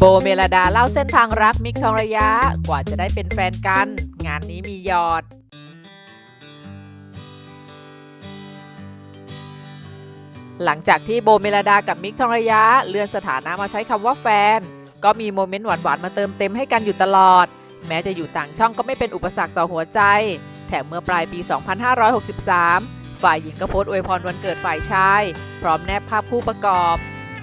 โบเมลดาเล่าเส้นทางรักมิกทองระยะกว่าจะได้เป็นแฟนกัน งานนี้มีหยอด หลังจากที่โบเมลดากับมิกทองระยะเลื่อนสถานะมาใช้คำว่าแฟน ก็มีโมเมนต์หวานๆมาเติมเต็มให้กันอยู่ตลอด แม้จะอยู่ต่างช่องก็ไม่เป็นอุปสรรคต่อหัวใจ แถมเมื่อปลายปี 2563 ฝ่ายหญิงก็โพสต์อวยพรวันเกิดฝ่ายชาย พร้อมแนบภาพคู่ประกอบ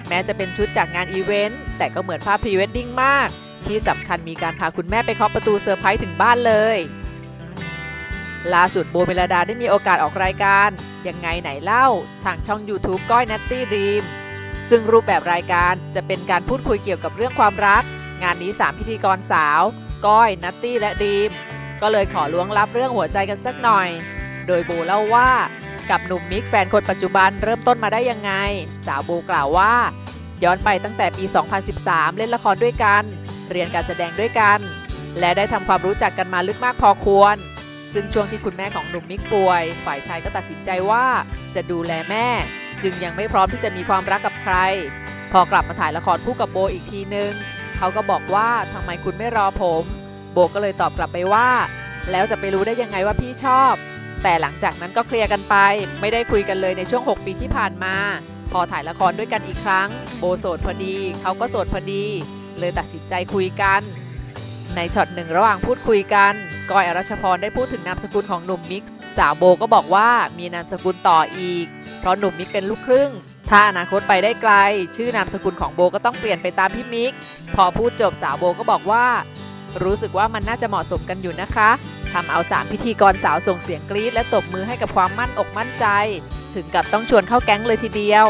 แม้จะเป็นชุดจากงานอีเวนต์แต่ก็เหมือนภาพพรีเวดดิ้งมาก ที่สำคัญมีการพาคุณแม่ไปเคาะประตูเซอร์ไพรส์ถึงบ้านเลยล่าสุดโบเมลดาได้มีโอกาสออกรายการ ยังไงไหนเล่า ทางช่อง YouTube ก้อยนัตตี้ดีมซึ่งรูปแบบรายการจะเป็นการพูดคุยเกี่ยวกับเรื่องความรัก งานนี้ 3 พิธีกรสาว ก้อยนัตตี้และดีมก็เลยขอล้วงลับเรื่องหัวใจกันสักหน่อย โดยโบเล่าว่า กับหนุ่มมิกแฟนคนปัจจุบันเริ่มต้นมาได้ยังไง สาวโบกล่าวว่า ย้อนไปตั้งแต่ปี 2013 เล่นละครด้วยกัน เรียนการแสดงด้วยกัน และได้ทำความรู้จักกันมาลึกมากพอควร ซึ่งช่วงที่คุณแม่ของหนุ่มมิกป่วย ฝ่ายชายก็ตัดสินใจว่าจะดูแลแม่ จึงยังไม่พร้อมที่จะมีความรักกับใคร พอกลับมาถ่ายละครคู่กับโบอีกทีนึงเขาก็บอกว่าทำไมคุณไม่รอผม โบก็เลยตอบกลับไปว่า แล้วจะไปรู้ได้ยังไงว่าพี่ชอบ แต่หลังจากนั้นก็เคลียร์กันไป ไม่ได้คุยกันเลยในช่วง 6 ปีที่ผ่านมา พอถ่ายละครด้วยกันอีกครั้ง โบโสดพอดี เขาก็โสดพอดี เลยตัดสินใจคุยกัน ในช็อตหนึ่งระหว่างพูดคุยกันกอยอรัชพรได้พูดถึงนามสกุลของหนุ่มมิก สาวโบก็บอกว่ามีนามสกุลต่ออีก เพราะหนุ่มมิกเป็นลูกครึ่ง ถ้าอนาคตไปได้ไกล ชื่อนามสกุลของโบก็ต้องเปลี่ยนไปตามพี่มิก พอพูดจบสาวโบก็บอกว่า รู้สึกว่ามันน่าจะเหมาะสมกันอยู่นะคะ ทำเอาสามพิธีกรสาวส่งเสียงกรี๊ดและตบมือให้กับความมั่นอกมั่นใจ ถึงกับต้องชวนเข้าแก๊งเลยทีเดียว